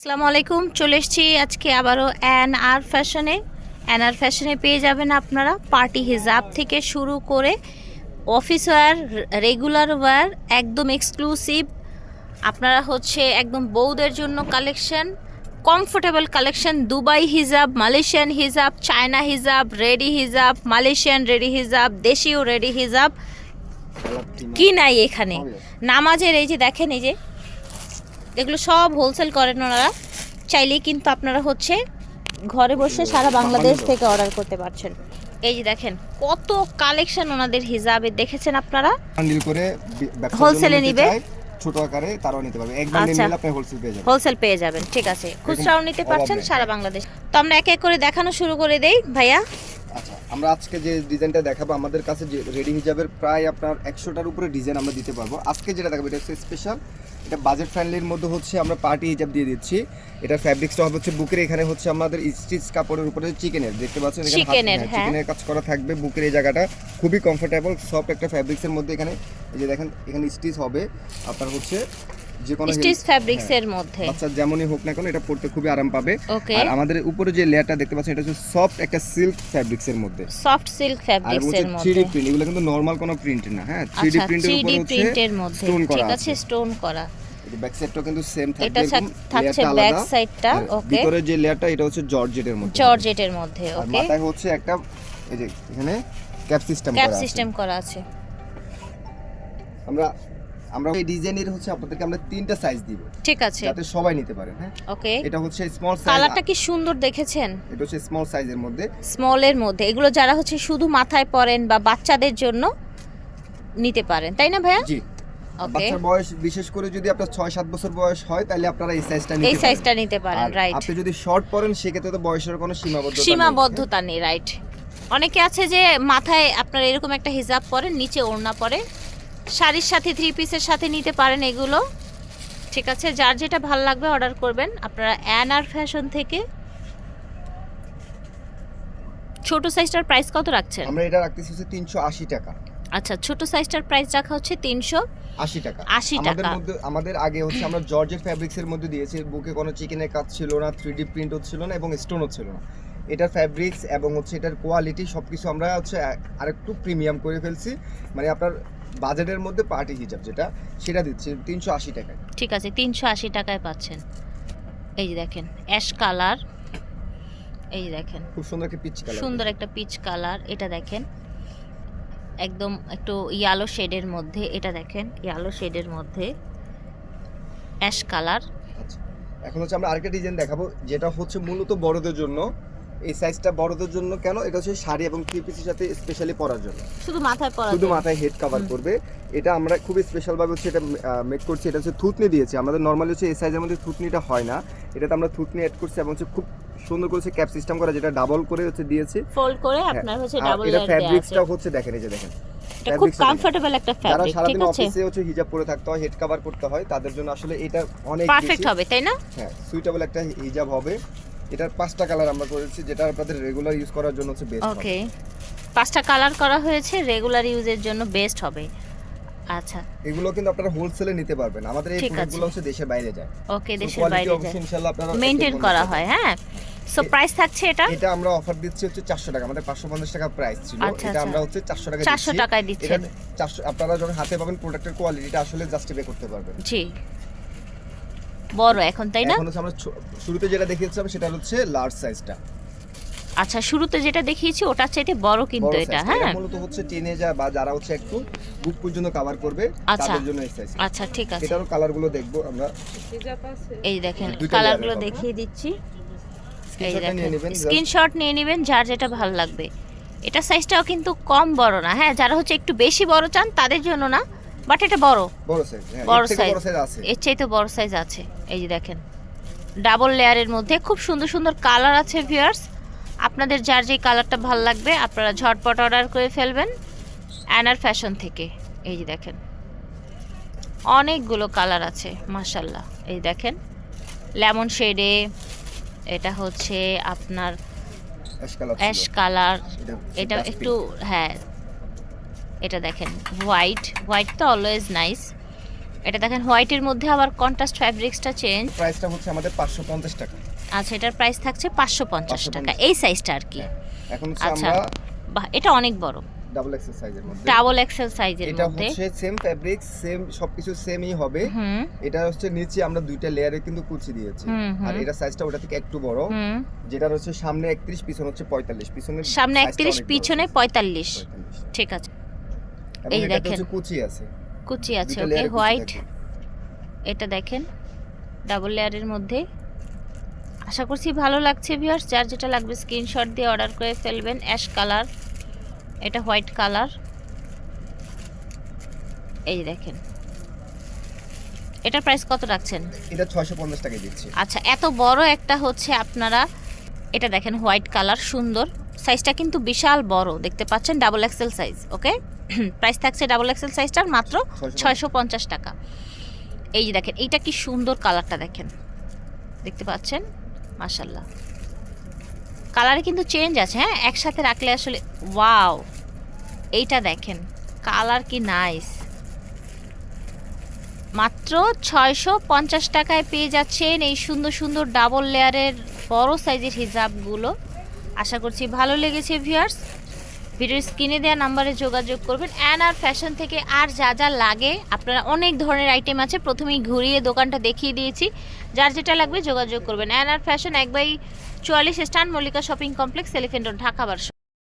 আসসালামু আলাইকুম চলে এসেছি আজকে আবারও অ্যান আর ফ্যাশনে। অ্যান আর ফ্যাশনে পেয়ে যাবেন আপনারা পার্টি হিজাব থেকে শুরু করে অফিস ওয়্যার রেগুলার ওয়্যার একদম এক্সক্লুসিভ। আপনারা হচ্ছে একদম বউদের জন্য কালেকশন কমফোর্টেবল কালেকশন দুবাই হিজাব মালয়েশিয়ান হিজাব চায়না হিজাব রেডি হিজাব মালয়েশিয়ান রেডি হিজাব দেশীয় রেডি হিজাব। কি নাই এখানে? নামাজের এই যে দেখেন এই যে এগুলো সব হোলসেল করেন ওনারা। চাইলেই কিন্তু আপনারা হচ্ছে ঘরে বসে সারা বাংলাদেশ থেকে অর্ডার করতে পারছেন। এই যে দেখেন কত কালেকশন ওনাদের হিসাবে দেখেছেন আপনারা? বান্ডিল করে নিতে নিবে? ছোট আকারে তারাও নিতে পারবে। এক বান্ডিল আচ্ছা। নিলে আপনি হোলসেল পেয়ে যাবেন। হোলসেল পেয়ে যাবেন ঠিক আছে। খুচরাও নিতে পারছেন সারা বাংলাদেশ। তো আমরা এক এক করে দেখানো শুরু করে দেই ভাইয়া। আচ্ছা আমরা আজকে যে ডিজাইনটা দেখাবো আমাদের কাছে যে রেডি হিজাবের প্রায় আপনার একশোটার উপরে ডিজাইন আমরা দিতে পারব। আজকে যেটা দেখাবো এটা হচ্ছে স্পেশাল এটা বাজেট ফ্রেন্ডলির মধ্যে হচ্ছে আমরা পার্টি হিসাব দিয়ে দিচ্ছি। এটা ফ্যাব্রিক্সটা হবে হচ্ছে বুকের এখানে হচ্ছে আমাদের স্টিচ কাপড়ের উপরে চিকেনের দেখতে পাচ্ছেন? এখানে চিকেনের, হ্যাঁ, হ্যাঁ। চিকেনের কাজ করা থাকবে বুকের এই জায়গাটা। খুবই কমফোর্টেবল সফট একটা ফ্যাব্রিক্সের মধ্যে এখানে এই যে দেখেন এখানে স্টিচ হবে। আপনার হচ্ছে যে কোনো স্টিচ ফ্যাব্রিক্স এর মধ্যে। বাচ্চা যেমনই হোক না কেন এটা পড়তে খুবই আরাম পাবে। আর আমাদের উপরে যে লেয়ারটা দেখতে পাচ্ছেন এটা হচ্ছে সফট একটা সিল্ক ফ্যাব্রিক্স এর মধ্যে সফট সিল্ক ফ্যাব্রিক্স এর মধ্যে। প্রিন্ট এগুলো কিন্তু নরমাল কোনো প্রিন্ট না হ্যাঁ? থ্রি আচ্ছা প্রিন্টের উপরে হচ্ছে স্টোন করা ঠিক আছে স্টোন করা। ব্যাক কিন্তু সেম থাকবে এটা থাকছে ব্যাক সাইডটা ওকে ভিতরে যে লেয়ারটা এটা হচ্ছে জর্জেটের মধ্যে। জর্জেটের মধ্যে ওকে মাথায় হচ্ছে একটা এই যে এখানে ক্যাপ সিস্টেম করা আছে। সিস্টেম করা আছে। আমরা আমরা এই ডিজাইনের হচ্ছে আপনাদেরকে আমরা তিনটা সাইজ দিব। ঠিক আছে। যাতে সবাই নিতে পারে হ্যাঁ? ওকে। এটা হচ্ছে স্মল সাইজ কালারটা কি সুন্দর দেখেছেন? এটা হচ্ছে স্মল সাইজের মধ্যে। স্মলের মধ্যে। এগুলো যারা হচ্ছে শুধু মাথায় পরেন বা বাচ্চাদের জন্য নিতে পারেন তাই না ভাইয়া? জি। বাচ্চার বয়স বিশেষ করে যদি আপনার ছয় সাত বছর বয়স হয় তাহলে আপনারা এই সাইজটা নিতে এই সাইজটা নিতে পারেন রাইট আপনি যদি শর্ট পরেন সেক্ষেত্রে তো বয়সের কোনো সীমাবদ্ধতা নেই। সীমাবদ্ধতা নেই রাইট অনেকে আছে যে মাথায় আপনার এরকম একটা হিজাব পরেন নিচে ওড়না পরে শাড়ির সাথে থ্রি পিসের সাথে নিতে পারেন এগুলো। ঠিক আছে যার যেটা ভালো লাগবে অর্ডার করবেন। আপনারা অ্যান আর ফ্যাশন থেকে ছোট সাইজটার প্রাইস কত রাখছেন? আমরা এটা রাখতেছি হচ্ছে তিনশো আশি টাকা। আচ্ছা ছোট সাইজটার প্রাইস রাখা হচ্ছে তিনশো আশি টাকা। 80 আমাদের মধ্যে আমাদের আগে হচ্ছে আমরা জর্জের ফ্যাব্রিক্স এর মধ্যে দিয়েছি। বুকে কোনো চিকেনের কাজ ছিল না থ্রি ডি প্রিন্ট ছিল না এবং স্টোনও ছিল না। এটার ফ্যাব্রিক্স এবং হচ্ছে এটার কোয়ালিটি সব কিছু আমরা হচ্ছে আরেকটু প্রিমিয়াম করে ফেলছি। মানে আপনার বাজেটের মধ্যে পার্টি হিজাব যেটা সেটা দিচ্ছি তিনশো আশি টাকায়। ঠিক আছে তিনশো আশি টাকায় পাচ্ছেন। এই যে দেখেন অ্যাশ কালার এই যে দেখেন। খুব সুন্দর একটা পিচ কালার। সুন্দর একটা পিচ কালার এটা দেখেন। একদম একটু ইয়ালো শেডের মধ্যে এটা দেখেন ইয়ালো শেডের মধ্যে অ্যাশ কালার। আচ্ছা এখন হচ্ছে আমরা আরেকটা ডিজাইন দেখাবো যেটা হচ্ছে মূলত বড়দের জন্য। এই সাইজটা বড়দের জন্য কেন? এটা হচ্ছে শাড়ি এবং থ্রি পিসের সাথে স্পেশালি পরার জন্য। শুধু মাথায় পরা শুধু মাথায় হেড কভার করবে। এটা আমরা খুবই স্পেশাল ভাবে হচ্ছে এটা মেক করছি। এটা হচ্ছে থুতনি দিয়েছি। আমাদের নর্মালি হচ্ছে এই সাইজের মধ্যে থুতনিটা হয় না। এটাতে আমরা থুতনি অ্যাড করছি এবং হচ্ছে খুব সুন্দর করেছে ক্যাপ সিস্টেম করা যেটা ডাবল করে হচ্ছে দিয়েছি। ফোল্ড করে হ্যাঁ, আপনার হচ্ছে আর ডাবল এটা ফ্যাব্রিক্সটা হচ্ছে দেখেন এই যে দেখেন। এটা খুব fabrics টা দেখেন। কমফোর্টেবল একটা ফ্যাব্রিক ঠিক সারাদিন আছে? অফিসে হচ্ছে হিজাব পরে থাকতে হয় হেড কভার করতে হয় তাদের জন্য আসলে এটা অনেক পারফেক্ট হবে তাই না? হ্যাঁ সুইটেবল একটা হিজাব হবে। এটার পাঁচটা কালার আমরা করেছি যেটা আপনাদের রেগুলার ইউজ করার জন্য হচ্ছে বেস্ট ওকে পাঁচটা কালার করা হয়েছে রেগুলার ইউজের জন্য বেস্ট হবে। আচ্ছা। এগুলো কিন্তু আপনারা হোলসেলে নিতে পারবেন। আমাদের এই প্রোডাক্টগুলো হচ্ছে দেশের বাইরে যায়। ওকে quality বাইরে যায়। ইনশাআল্লাহ আপনারা expect করা হয় হ্যাঁ? সো প্রাইস থাকছে এটা। এটা আমরা অফার দিচ্ছি হচ্ছে চারশো টাকা। আমাদের পাঁচশো পঞ্চাশ টাকা প্রাইস ছিল। আচ্ছা, এটা আচ্ছা। আমরা হচ্ছে চারশো টাকা চারশো দিচ্ছি। টাকায় দিচ্ছেন। এটা চারশো আপনারা যখন হাতে পাবেন প্রোডাক্টের কোয়ালিটিটা আসলে জাস্টিফাই করতে পারবেন। জি। বড় এখন তাই না? এখন আমরা শুরুতে যেটা দেখিয়েছিলাম সেটা হচ্ছে লার্জ সাইজটা আচ্ছা শুরুতে যেটা দেখিয়েছি ওটা চাইতে বড় কিন্তু এটা। হ্যাঁ? মূলত হচ্ছে টিনেজার বা যারা হচ্ছে একটু বুক পর্যন্ত কভার করবে আচ্ছা। তাদের জন্য এই সাইজ আচ্ছা ঠিক আছে। এটারও কালারগুলো দেখব আমরা। এই দেখেন layer এর দেখিয়ে দিচ্ছি। এই দেখেন স্ক্রিনশট নিয়ে নেবেন যার যেটা ভালো লাগবে। এটা সাইজটাও কিন্তু কম বড় না হ্যাঁ? যারা হচ্ছে একটু বেশি বড় চান তাদের জন্য না। বাট এটা বড়। বড় সাইজ হ্যাঁ বড় সাইজ আছে। এর চাইতে বড় সাইজ আছে। এই যে দেখেন। ডাবল লেয়ারের মধ্যে খুব সুন্দর সুন্দর কালার আছে ভিউয়ার্স আপনাদের যার যে কালারটা ভালো লাগবে আপনারা ঝটপট অর্ডার করে ফেলবেন। অ্যানার ফ্যাশন থেকে। এই যে দেখেন। অনেকগুলো কালার আছে মাশাল্লাহ এই দেখেন। লেমন শেডে এটা হচ্ছে আপনার অ্যাশ কালার এটা একটু হ্যাঁ এটা দেখেন হোয়াইট হোয়াইট তো অলওয়েজ নাইস এটা দেখেন হোয়াইটের মধ্যে আবার কন্ট্রাস্ট ফ্যাব্রিক্সটা চেঞ্জ প্রাইসটা হচ্ছে আমাদের পাঁচশো পঞ্চাশ টাকা। আচ্ছা এটার প্রাইস থাকছে পাঁচশো পঞ্চাশ 550 টাকা এই সাইজটা আর কি। এখন আচ্ছা। এটা অনেক বড়। ডাবল এক্সেল সাইজের মধ্যে। ডাবল এক্সেল সাইজের মধ্যে এটা হচ্ছে সেম ফ্যাব্রিক সেম সবকিছু সেমই হবে। হুম। এটা হচ্ছে নিচে আমরা দুইটা লেয়ারে কিন্তু কুচি দিয়েছি। আর এটা সাইজটা ওটা থেকে একটু বড়। হুম। যেটা হচ্ছে সামনে 31 পিছনে হচ্ছে 45 পিছনে সামনে একত্রিশ পিছনে পঁয়তাল্লিশ। ঠিক আছে। এই দেখেন। কুচি আছে। কুচি আছে ওকে? হোয়াইট এটা দেখেন ডাবল লেয়ারের মধ্যে। আশা করছি ভালো লাগছে ভিউয়ার্স যার যেটা লাগবে স্ক্রিনশট দিয়ে অর্ডার করে ফেলবেন। অ্যাশ কালার এটা হোয়াইট কালার এই দেখেন। এটার প্রাইস কত রাখছেন? এটা 650 টাকায় দিচ্ছি। আচ্ছা এত বড় একটা হচ্ছে আপনারা এটা দেখেন হোয়াইট কালার সুন্দর। সাইজটা কিন্তু বিশাল বড়। দেখতে পাচ্ছেন double XL size okay price থাকছে ডাবল এক্সেল সাইজটার মাত্র ছয়শো পঞ্চাশ। টাকা। এই যে দেখেন এইটা কি সুন্দর কালারটা দেখেন। দেখতে পাচ্ছেন? মাশাল্লাহ কালারে কিন্তু চেঞ্জ আছে হ্যাঁ? একসাথে রাখলে আসলে ওয়াও এইটা দেখেন কালার কি নাইস মাত্র ছয়শো পঞ্চাশ টাকায় পেয়ে যাচ্ছেন এই সুন্দর সুন্দর ডাবল লেয়ারের বড় সাইজের হিজাবগুলো। আশা করছি ভালো লেগেছে ভিউয়ার্স ভিডিওর স্ক্রিনে দেওয়া নাম্বারে যোগাযোগ করবেন। অ্যান আর ফ্যাশন থেকে আর যা যা লাগে, আপনারা অনেক ধরনের আইটেম আছে। প্রথমেই ঘুরিয়ে দোকানটা দেখিয়ে দিয়েছি। যার যেটা লাগবে যোগাযোগ করবেন। অ্যান আর ফ্যাশন একবারই চুয়াল্লিশ স্টান Mallika shopping complex elephant Dhaka বারশো